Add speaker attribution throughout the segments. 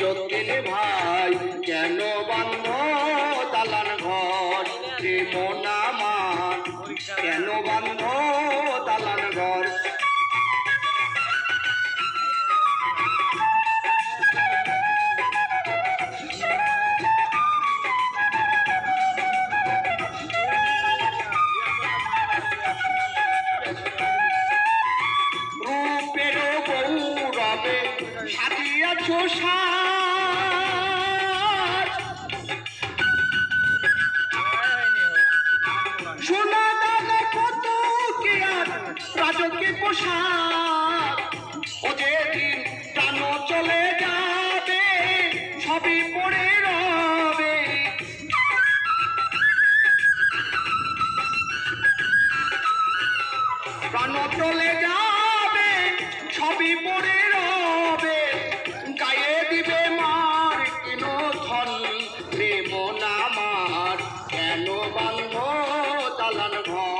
Speaker 1: যতীন ভাই, কেন বান্ধ দালান ঘর? প্রেম নামান কেন বান্ধ দালান ঘর? রূপের গৌরবে সাজিয়াছ সাজ প্রাণ চলে যাবে, সবই পড়ে রবে। গায়ে দিবে মার কিন ধন প্রেম নামার কেন বান্ধ দালান ঘর?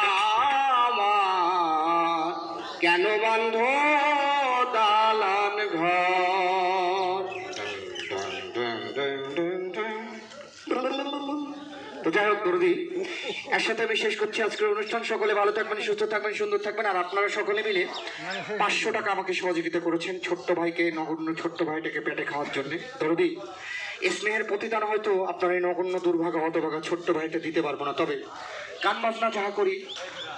Speaker 1: তো যাই হোক, দরদি, একসাথে আমি শেষ করছি আজকের অনুষ্ঠান। সকলে ভালো থাকবেন, সুস্থ থাকবেন, সুন্দর থাকবেন, আর আপনারা সকলে মিলে পাঁচশো টাকা আমাকে সহযোগিতা করেছেন ছোট্ট ভাইকে, নগণ্য ছোট্ট ভাইটাকে পেটে খাওয়ার জন্য। দরদি স্নেহের প্রতিদান হয়তো আপনার এই নগণ্য, দুর্ভাগা, হতভাগা ছোট্ট ভাইটা দিতে পারব না। তবে গান বাজনা যাহা করি,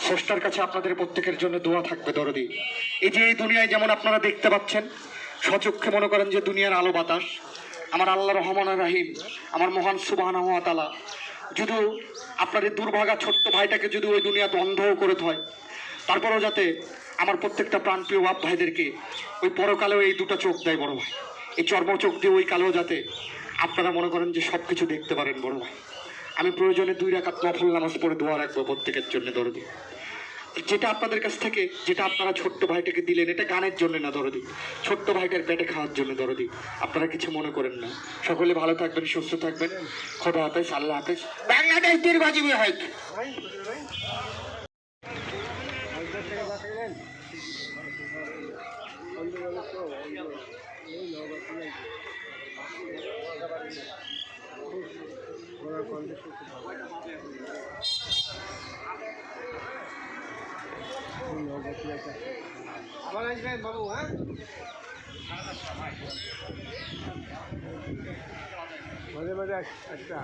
Speaker 1: স্রষ্টার কাছে আপনাদের প্রত্যেকের জন্য দোয়া থাকবে, দরদি। এই যে এই দুনিয়ায় যেমন আপনারা দেখতে পাচ্ছেন, সচক্ষে মনে করেন যে দুনিয়ার আলো বাতাস, আমার আল্লাহ রহমান রাহিম, আমার মহান সুবাহ যদি আপনার এই দুর্ভাগা ছোট্ট ভাইটাকে যদি ওই দুনিয়াতে অন্ধ করে হয় তারপরেও যাতে আমার প্রত্যেকটা প্রাণপ্রিয় বাপ ভাইদেরকে ওই পরকালেও এই দুটো চোখ দেয় বড় ভাই। এই চর্ম চোখ দিয়ে ওই কালেও যাতে আপনারা মনে করেন যে সব কিছু দেখতে পারেন বড় ভাই। আমি প্রয়োজনে দুই রাখাত নফল নামাজ পড়ে দোয়া রাখব প্রত্যেকের জন্য দরদি। যেটা আপনাদের কাছ থেকে, যেটা আপনারা ছোট্ট ভাইটাকে দিলেন, এটা গানের জন্য না, দরদি। ছোট্ট ভাইটার পেটে খাওয়ার জন্য, দরদি। আপনারা কিছু মনে করেন না। সকলে ভালো থাকবেন, সুস্থ থাকবেন। খোদা হাফেজ, আল্লাহ হাফেজ। বাংলাদেশ দীর্ঘজীবী হয়
Speaker 2: আবার আসবেন বাবু হ্যাঁ? মাঝে মাঝে একটা